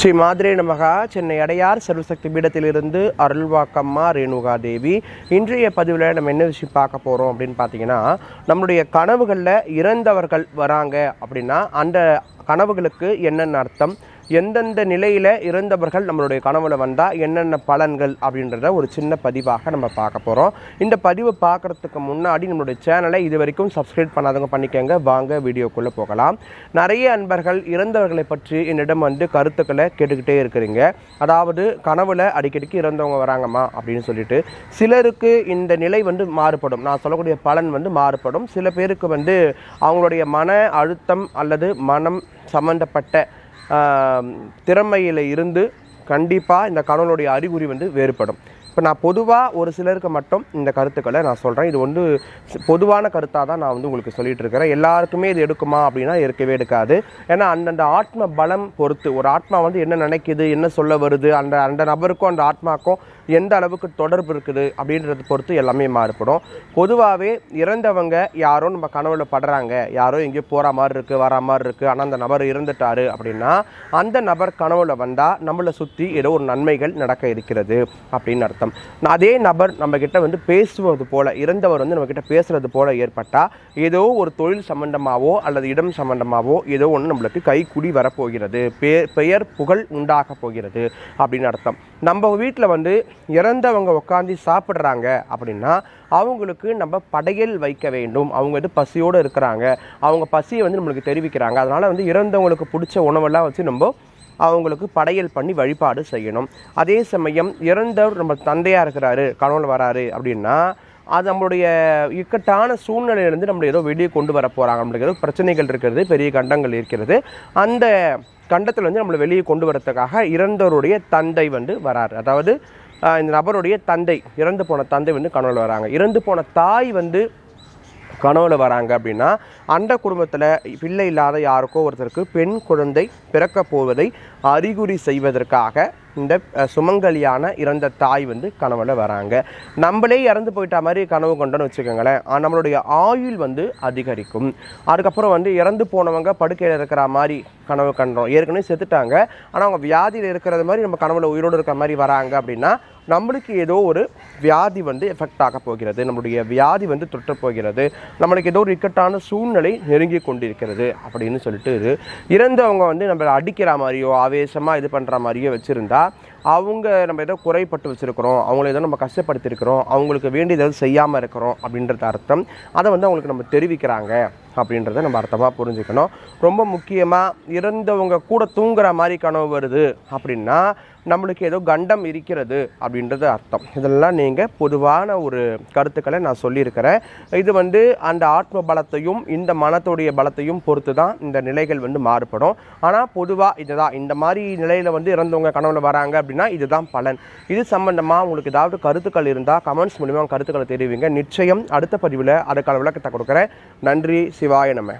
ஸ்ரீ மாதிரே நமகா. சென்னை அடையார் சர்வசக்தி பீடத்திலிருந்து அருள்வாக்கம்மா ரேணுகா தேவி இன்றைய பதிவில் நம்ம என்ன விஷயம் பார்க்க போகிறோம் அப்படின்னு பார்த்தீங்கன்னா நம்மளுடைய கனவுகளில் இறந்தவர்கள் வராங்க அப்படின்னா அந்த கனவுகளுக்கு என்னென்ன அர்த்தம்? எந்தெந்த நிலையில் இறந்தவர்கள் நம்மளுடைய கனவுல வந்தால் என்னென்ன பலன்கள் அப்படின்றத ஒரு சின்ன பதிவாக நம்ம பார்க்க போகிறோம் இந்த பதிவு பார்க்குறதுக்கு முன்னாடி நம்மளுடைய சேனலை இது வரைக்கும் சப்ஸ்கிரைப் பண்ணாதவங்க பண்ணிக்கோங்க. வாங்க வீடியோக்குள்ளே போகலாம். நிறைய அன்பர்கள் இறந்தவர்களை பற்றி என்னிடம் வந்து கருத்துக்களை கேட்டுக்கிட்டே இருக்கிறீங்க. அதாவது கனவுல அடிக்கடிக்கு இறந்தவங்க வராங்கம்மா அப்படின்னு சொல்லிட்டு சிலருக்கு இந்த நிலை வந்து மாறுபடும். நான் சொல்லக்கூடிய பலன் வந்து மாறுபடும். சில பேருக்கு வந்து அவங்களுடைய மன அழுத்தம் அல்லது மனம் சம்பந்தப்பட்ட திறமையில் இருந்து கண்டிப்பாக இந்த கடவுளுடைய அறிகுறி வந்து வேறுபடும். இப்போ நான் பொதுவாக ஒரு சிலருக்கு மட்டும் இந்த கருத்துக்களை நான் சொல்கிறேன் இது வந்து பொதுவான கருத்தாக தான் நான் வந்து உங்களுக்கு சொல்லிட்டு இருக்கிறேன். எல்லாருக்குமே இது எடுக்குமா அப்படின்னா இருக்கவே எடுக்காது. ஏன்னா அந்தந்த ஆத்ம பலம் பொறுத்து ஒரு ஆத்மா வந்து என்ன நினைக்குது என்ன சொல்ல வருது அந்த அந்த நபருக்கும் அந்த ஆத்மாக்கும் எந்த அளவுக்கு தொடர்பு இருக்குது அப்படின்றத பொறுத்து எல்லாமே மாறுபடும். பொதுவாகவே இறந்தவங்க யாரோ நம்ம கனவுல படுறாங்க. யாரோ எங்கேயோ போகிற மாதிரி இருக்குது வர மாதிரி இருக்குது ஆனால் அந்த நபர் இறந்துட்டாரு அப்படின்னா அந்த நபர் கனவுல வந்தால் நம்மளை சுற்றி ஏதோ ஒரு நன்மைகள் நடக்க இருக்கிறது அப்படின்னு அர்த்தம். நான் அதே நபர் நம்ம வந்து பேசுவது போல் இறந்தவர் வந்து நம்மக்கிட்ட பேசுகிறது போல் ஏற்பட்டால் ஏதோ ஒரு தொழில் சம்மந்தமாகவோ அல்லது இடம் சம்மந்தமாகவோ ஏதோ ஒன்று நம்மளுக்கு கைக்குடி வரப்போகிறது. பெயர் புகழ் உண்டாக போகிறது அப்படின்னு அர்த்தம். நம்ம வீட்டில் வந்து இறந்தவங்க உட்காந்து சாப்பிட்றாங்க அப்படின்னா அவங்களுக்கு நம்ம படையல் வைக்க வேண்டும். அவங்க வந்து பசியோடு இருக்கிறாங்க. அவங்க பசியை வந்து நம்மளுக்கு தெரிவிக்கிறாங்க. அதனால் வந்து இறந்தவங்களுக்கு பிடிச்ச உணவெல்லாம் வச்சு நம்ம அவங்களுக்கு படையல் பண்ணி வழிபாடு செய்யணும். அதே சமயம் இறந்தவர் நம்ம தந்தையாக இருக்கிறாரு கணவன் வராரு அப்படின்னா அது நம்மளுடைய இக்கட்டான சூழ்நிலையிலேருந்து நம்மளை ஏதோ வெளியே கொண்டு வர போகிறாங்க நம்மளுக்கு ஏதோ பிரச்சனைகள் இருக்கிறது பெரிய கண்டங்கள் இருக்கிறது. அந்த கண்டத்தில் வந்து நம்மளை வெளியே கொண்டு வரத்துக்காக இறந்தவருடைய தந்தை வந்து வராரு. அதாவது இந்த நபருடைய தந்தை இறந்து போன தந்தை வந்து கனவுல வராங்க. இறந்து போன தாய் வந்து கனவுல வராங்க அப்படின்னா அந்த குடும்பத்தில் பிள்ளை இல்லாத யாருக்கோ ஒருத்தருக்கு பெண் குழந்தை பிறக்க போவதை அறிகுறி செய்வதற்காக இந்த சுமங்கலியான இறந்த தாய் வந்து கனவுல வராங்க. நம்மளே இறந்து போயிட்ட மாதிரி கனவு கொண்டோன்னு வச்சுக்கோங்களேன். நம்மளுடைய ஆயுள் வந்து அதிகரிக்கும். அதுக்கப்புறம் வந்து இறந்து போனவங்க படுக்கையில் இருக்கிற மாதிரி கனவு கண்டோம். ஏற்கனவே செத்துட்டாங்க. ஆனால் அவங்க வியாதியில் இருக்கிறது மாதிரி நம்ம கனவுல உயிரோடு இருக்கிற மாதிரி வராங்க அப்படின்னா நம்மளுக்கு ஏதோ ஒரு வியாதி வந்து எஃபெக்ட் ஆக போகிறது. நம்மளுடைய வியாதி வந்து தொற்ற போகிறது. நம்மளுக்கு ஏதோ ஒரு இக்கட்டான சூழ்நிலை நெருங்கி கொண்டிருக்கிறது அப்படின்னு சொல்லிட்டு இது இறந்தவங்க வந்து நம்மளை அடிக்கிற மாதிரியோ ஆவேசமாக இது பண்ணுற மாதிரியோ வச்சுருந்தா அவங்க நம்ம ஏதோ குறைப்பட்டு வச்சுருக்கிறோம் அவங்கள ஏதோ நம்ம கஷ்டப்படுத்திருக்கிறோம் அவங்களுக்கு வேண்டியதை செய்யாமல் இருக்கிறோம் அப்படின்றது அர்த்தம். அதை வந்து அவங்களுக்கு நம்ம தெரிவிக்கிறாங்க அப்படின்றத நம்ம அர்த்தமாக புரிஞ்சுக்கணும். ரொம்ப முக்கியமாக இறந்தவங்க கூட தூங்குற மாதிரி கனவு வருது அப்படின்னா நம்மளுக்கு ஏதோ கண்டம் இருக்கிறது அப்படின்றது அர்த்தம். இதெல்லாம் நீங்கள் பொதுவான ஒரு கருத்துக்களை நான் சொல்லியிருக்கிறேன். இது வந்து அந்த ஆத்ம பலத்தையும் இந்த மனத்துடைய பலத்தையும் பொறுத்து தான் இந்த நிலைகள் வந்து மாறுபடும். ஆனால் பொதுவாக இதுதான். இந்த மாதிரி நிலையில் வந்து இறந்தவங்க கனவுல வராங்க அப்படின்னா இதுதான் பலன். இது சம்பந்தமாக உங்களுக்கு ஏதாவது கருத்துக்கள் இருந்தால் கமெண்ட்ஸ் மூலிமா கருத்துக்களை தெரிவிங்க. நிச்சயம் அடுத்த பதிவில் அதுக்கான விளக்கத்தை கொடுக்குறேன். நன்றி. சிவாய நம்ம